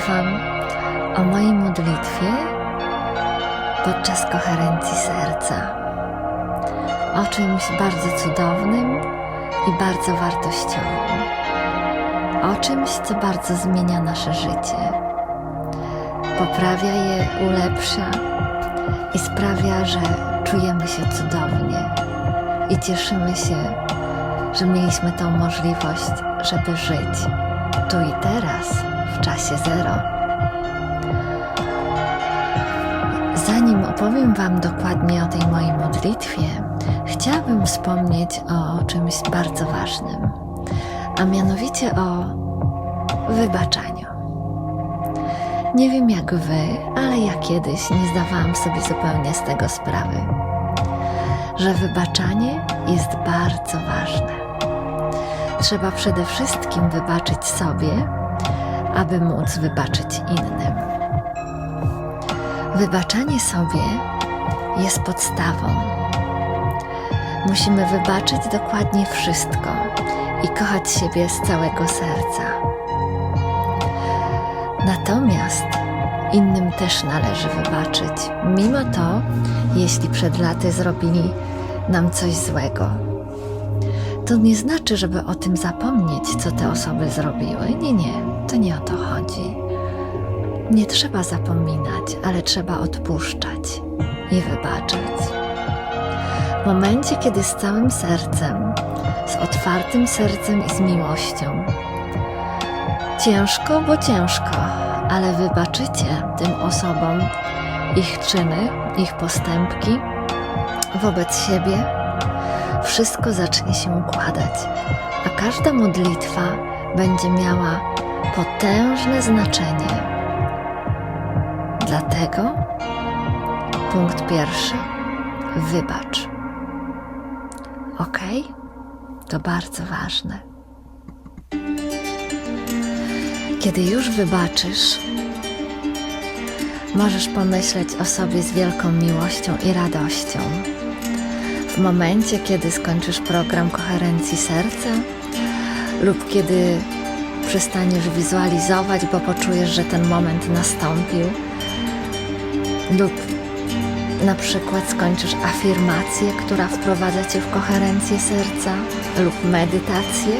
Wam o mojej modlitwie podczas koherencji serca. O czymś bardzo cudownym i bardzo wartościowym. O czymś, co bardzo zmienia nasze życie. Poprawia je, ulepsza i sprawia, że czujemy się cudownie i cieszymy się, że mieliśmy tą możliwość, żeby żyć tu i teraz, w czasie zero. Zanim opowiem Wam dokładnie o tej mojej modlitwie, chciałabym wspomnieć o czymś bardzo ważnym, a mianowicie o wybaczaniu. Nie wiem jak Wy, ale ja kiedyś nie zdawałam sobie zupełnie z tego sprawy, że wybaczanie jest bardzo ważne. Trzeba przede wszystkim wybaczyć sobie, aby móc wybaczyć innym. Wybaczanie sobie jest podstawą. Musimy wybaczyć dokładnie wszystko i kochać siebie z całego serca. Natomiast innym też należy wybaczyć, mimo to, jeśli przed laty zrobili nam coś złego. To nie znaczy, żeby o tym zapomnieć, co te osoby zrobiły. Nie, nie, to nie o to chodzi. Nie trzeba zapominać, ale trzeba odpuszczać i wybaczyć. W momencie, kiedy z całym sercem, z otwartym sercem i z miłością, ciężko, bo ciężko, ale wybaczycie tym osobom ich czyny, ich postępki wobec siebie, wszystko zacznie się układać, a każda modlitwa będzie miała potężne znaczenie. Dlatego punkt pierwszy wybacz. Ok? To bardzo ważne. Kiedy już wybaczysz, możesz pomyśleć o sobie z wielką miłością i radością. W momencie, kiedy skończysz program koherencji serca, lub kiedy przestaniesz wizualizować, bo poczujesz, że ten moment nastąpił, lub na przykład skończysz afirmację, która wprowadza cię w koherencję serca, lub medytację,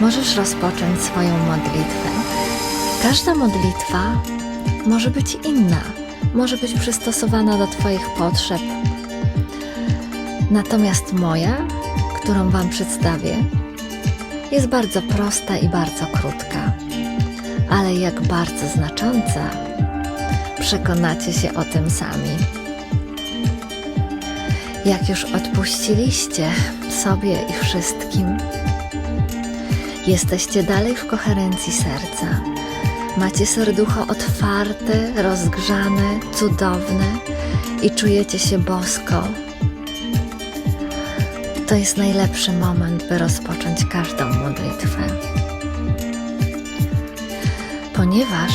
możesz rozpocząć swoją modlitwę. Każda modlitwa może być inna, może być przystosowana do Twoich potrzeb. Natomiast moja, którą Wam przedstawię, jest bardzo prosta i bardzo krótka, ale jak bardzo znacząca, przekonacie się o tym sami. Jak już odpuściliście sobie i wszystkim, jesteście dalej w koherencji serca. Macie serducho otwarte, rozgrzane, cudowne i czujecie się bosko. To jest najlepszy moment, by rozpocząć każdą modlitwę. Ponieważ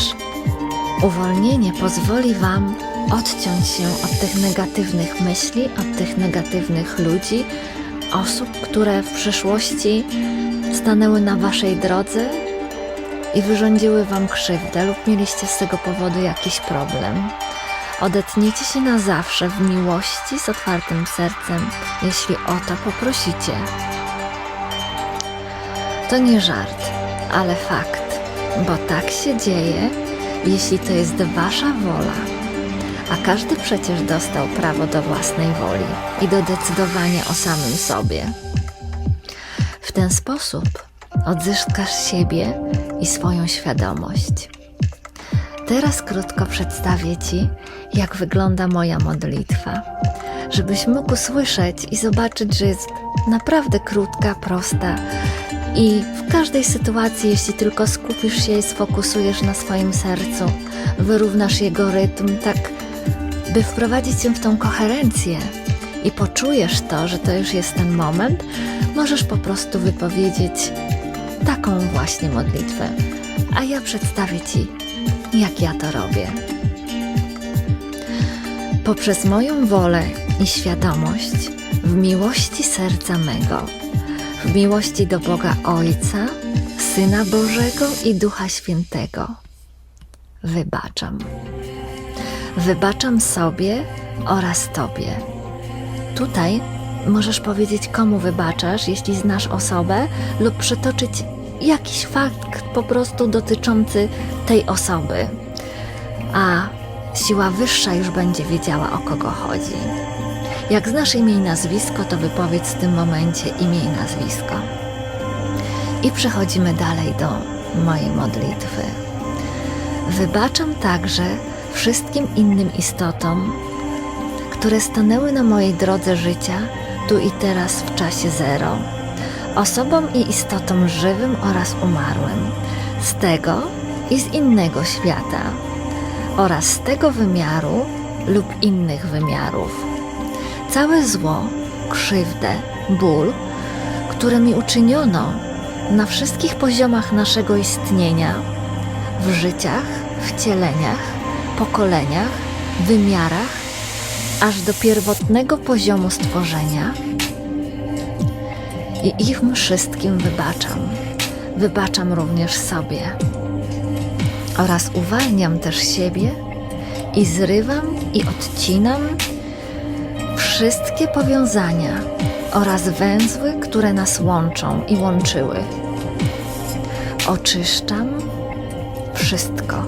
uwolnienie pozwoli Wam odciąć się od tych negatywnych myśli, od tych negatywnych ludzi, osób, które w przeszłości stanęły na Waszej drodze i wyrządziły Wam krzywdę lub mieliście z tego powodu jakiś problem. Odetniecie się na zawsze w miłości z otwartym sercem, jeśli o to poprosicie. To nie żart, ale fakt, bo tak się dzieje, jeśli to jest Wasza wola. A każdy przecież dostał prawo do własnej woli i do decydowania o samym sobie. W ten sposób odzyskasz siebie i swoją świadomość. Teraz krótko przedstawię Ci, jak wygląda moja modlitwa, żebyś mógł słyszeć i zobaczyć, że jest naprawdę krótka, prosta i w każdej sytuacji, jeśli tylko skupisz się i sfokusujesz na swoim sercu, wyrównasz jego rytm, tak by wprowadzić się w tą koherencję i poczujesz to, że to już jest ten moment, możesz po prostu wypowiedzieć taką właśnie modlitwę. A ja przedstawię Ci, jak ja to robię. Poprzez moją wolę i świadomość w miłości serca mego, w miłości do Boga Ojca, Syna Bożego i Ducha Świętego. Wybaczam. Wybaczam sobie oraz Tobie. Tutaj możesz powiedzieć, komu wybaczasz, jeśli znasz osobę, lub przytoczyć jakiś fakt po prostu dotyczący tej osoby. A siła wyższa już będzie wiedziała, o kogo chodzi. Jak znasz imię i nazwisko, to wypowiedz w tym momencie imię i nazwisko. I przechodzimy dalej do mojej modlitwy. Wybaczam także wszystkim innym istotom, które stanęły na mojej drodze życia tu i teraz w czasie zero, osobom i istotom żywym oraz umarłym, z tego i z innego świata, oraz z tego wymiaru lub innych wymiarów. Całe zło, krzywdę, ból, które mi uczyniono na wszystkich poziomach naszego istnienia, w życiach, wcieleniach, pokoleniach, wymiarach, aż do pierwotnego poziomu stworzenia. I ich wszystkim wybaczam. Wybaczam również sobie. Oraz uwalniam też siebie i zrywam i odcinam wszystkie powiązania oraz węzły, które nas łączą i łączyły. Oczyszczam wszystko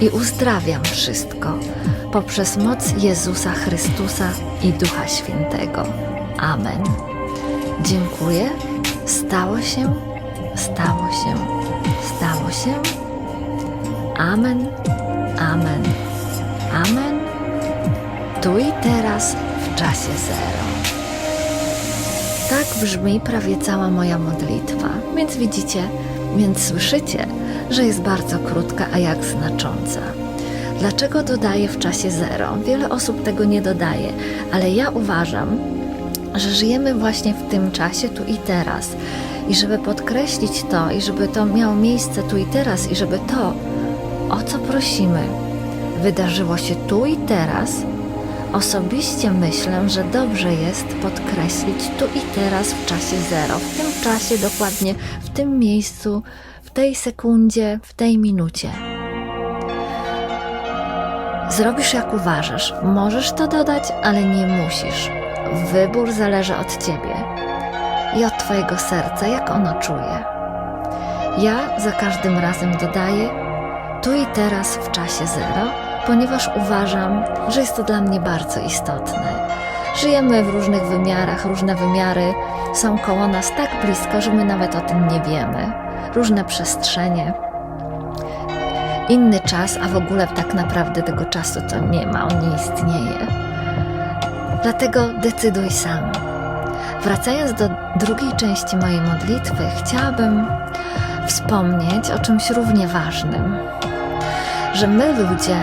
i uzdrawiam wszystko poprzez moc Jezusa Chrystusa i Ducha Świętego. Amen. Dziękuję. Stało się, stało się, stało się. Amen, amen, amen. Tu i teraz w czasie zero. Tak brzmi prawie cała moja modlitwa, więc widzicie, więc słyszycie, że jest bardzo krótka, a jak znacząca. Dlaczego dodaję w czasie zero? Wiele osób tego nie dodaje, ale ja uważam, że żyjemy właśnie w tym czasie tu i teraz. I żeby podkreślić to, i żeby to miało miejsce tu i teraz, i żeby to, o co prosimy, wydarzyło się tu i teraz, osobiście myślę, że dobrze jest podkreślić tu i teraz w czasie zero, w tym czasie dokładnie, w tym miejscu, w tej sekundzie, w tej minucie. Zrobisz jak uważasz. Możesz to dodać, ale nie musisz. Wybór zależy od ciebie i od twojego serca, jak ono czuje. Ja za każdym razem dodaję tu i teraz w czasie zero, ponieważ uważam, że jest to dla mnie bardzo istotne. Żyjemy w różnych wymiarach, różne wymiary są koło nas tak blisko, że my nawet o tym nie wiemy. Różne przestrzenie, inny czas, a w ogóle tak naprawdę tego czasu to nie ma, on nie istnieje. Dlatego decyduj sam. Wracając do drugiej części mojej modlitwy, chciałabym wspomnieć o czymś równie ważnym. Że my ludzie,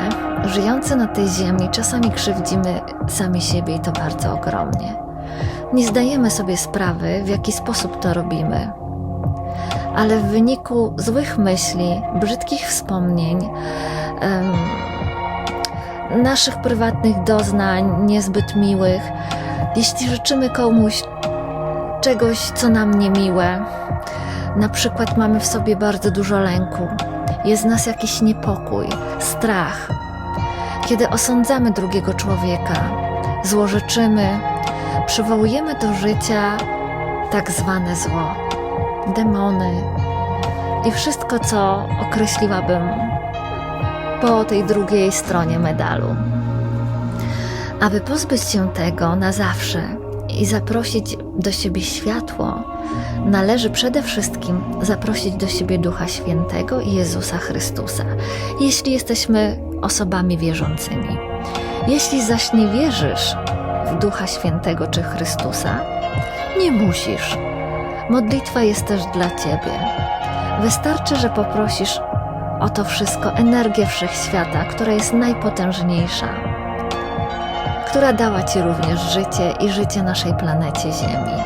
żyjący na tej ziemi, czasami krzywdzimy sami siebie i to bardzo ogromnie. Nie zdajemy sobie sprawy, w jaki sposób to robimy ale w wyniku złych myśli, brzydkich wspomnień, naszych prywatnych doznań niezbyt miłych, jeśli życzymy komuś czegoś, co nam niemiłe, na przykład mamy w sobie bardzo dużo lęku, jest w nas jakiś niepokój, strach, kiedy osądzamy drugiego człowieka, złorzeczymy, przywołujemy do życia tak zwane zło demony i wszystko, co określiłabym po tej drugiej stronie medalu. Aby pozbyć się tego na zawsze i zaprosić do siebie światło, należy przede wszystkim zaprosić do siebie Ducha Świętego i Jezusa Chrystusa, jeśli jesteśmy osobami wierzącymi. Jeśli zaś nie wierzysz w Ducha Świętego czy Chrystusa, nie musisz Modlitwa jest też dla Ciebie. Wystarczy, że poprosisz o to wszystko energię wszechświata, która jest najpotężniejsza, która dała Ci również życie i życie naszej planecie Ziemi.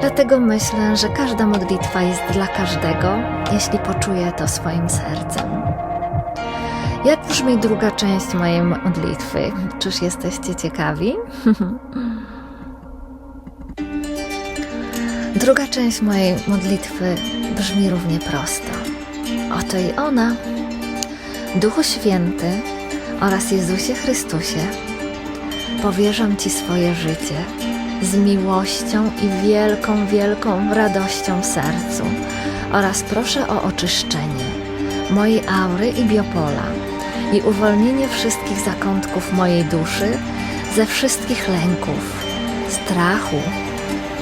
Dlatego myślę, że każda modlitwa jest dla każdego, jeśli poczuje to swoim sercem. Jak brzmi druga część mojej modlitwy? Czyż jesteście ciekawi? Druga część mojej modlitwy brzmi równie prosto. Oto i ona. Duchu Święty oraz Jezusie Chrystusie, powierzam Ci swoje życie z miłością i wielką, wielką radością w sercu oraz proszę o oczyszczenie mojej aury i biopola i uwolnienie wszystkich zakątków mojej duszy ze wszystkich lęków, strachu,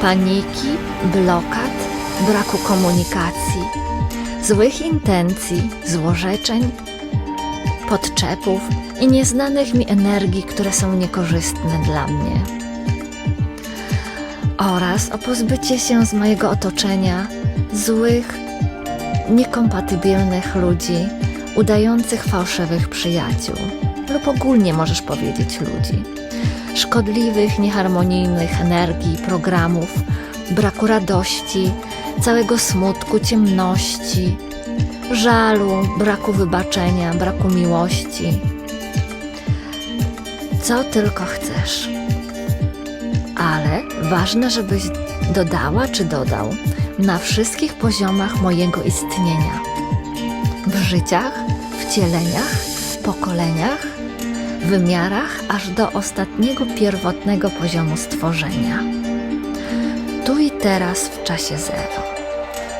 paniki, blokad, braku komunikacji, złych intencji, złorzeczeń, podczepów i nieznanych mi energii, które są niekorzystne dla mnie. Oraz o pozbycie się z mojego otoczenia złych, niekompatybilnych ludzi, udających fałszywych przyjaciół, lub ogólnie możesz powiedzieć ludzi, szkodliwych, nieharmonijnych energii, programów, braku radości, całego smutku, ciemności, żalu, braku wybaczenia, braku miłości. Co tylko chcesz. Ale ważne, żebyś dodała czy dodał na wszystkich poziomach mojego istnienia. W życiach, wcieleniach, pokoleniach, wymiarach, aż do ostatniego pierwotnego poziomu stworzenia. Tu i teraz w czasie zero.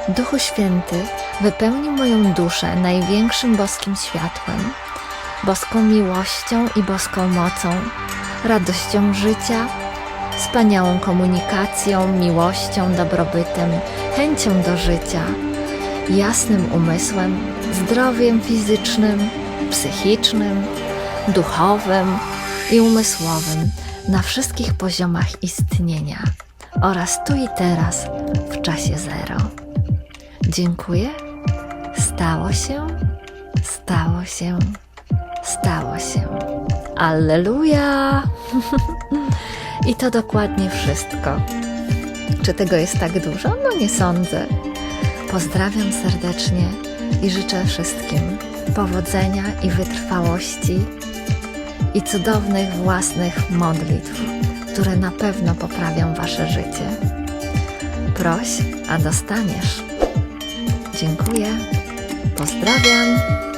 Duchu Święty, wypełni moją duszę największym boskim światłem, boską miłością i boską mocą, radością życia, wspaniałą komunikacją, miłością, dobrobytem, chęcią do życia, jasnym umysłem, zdrowiem fizycznym, psychicznym, duchowym i umysłowym na wszystkich poziomach istnienia oraz tu i teraz w czasie zero. Dziękuję. Stało się, stało się, stało się. Alleluja! I to dokładnie wszystko. Czy tego jest tak dużo? No nie sądzę. Pozdrawiam serdecznie i życzę wszystkim powodzenia i wytrwałości i cudownych własnych modlitw, które na pewno poprawią Wasze życie. Proś, a dostaniesz. Dziękuję. Pozdrawiam.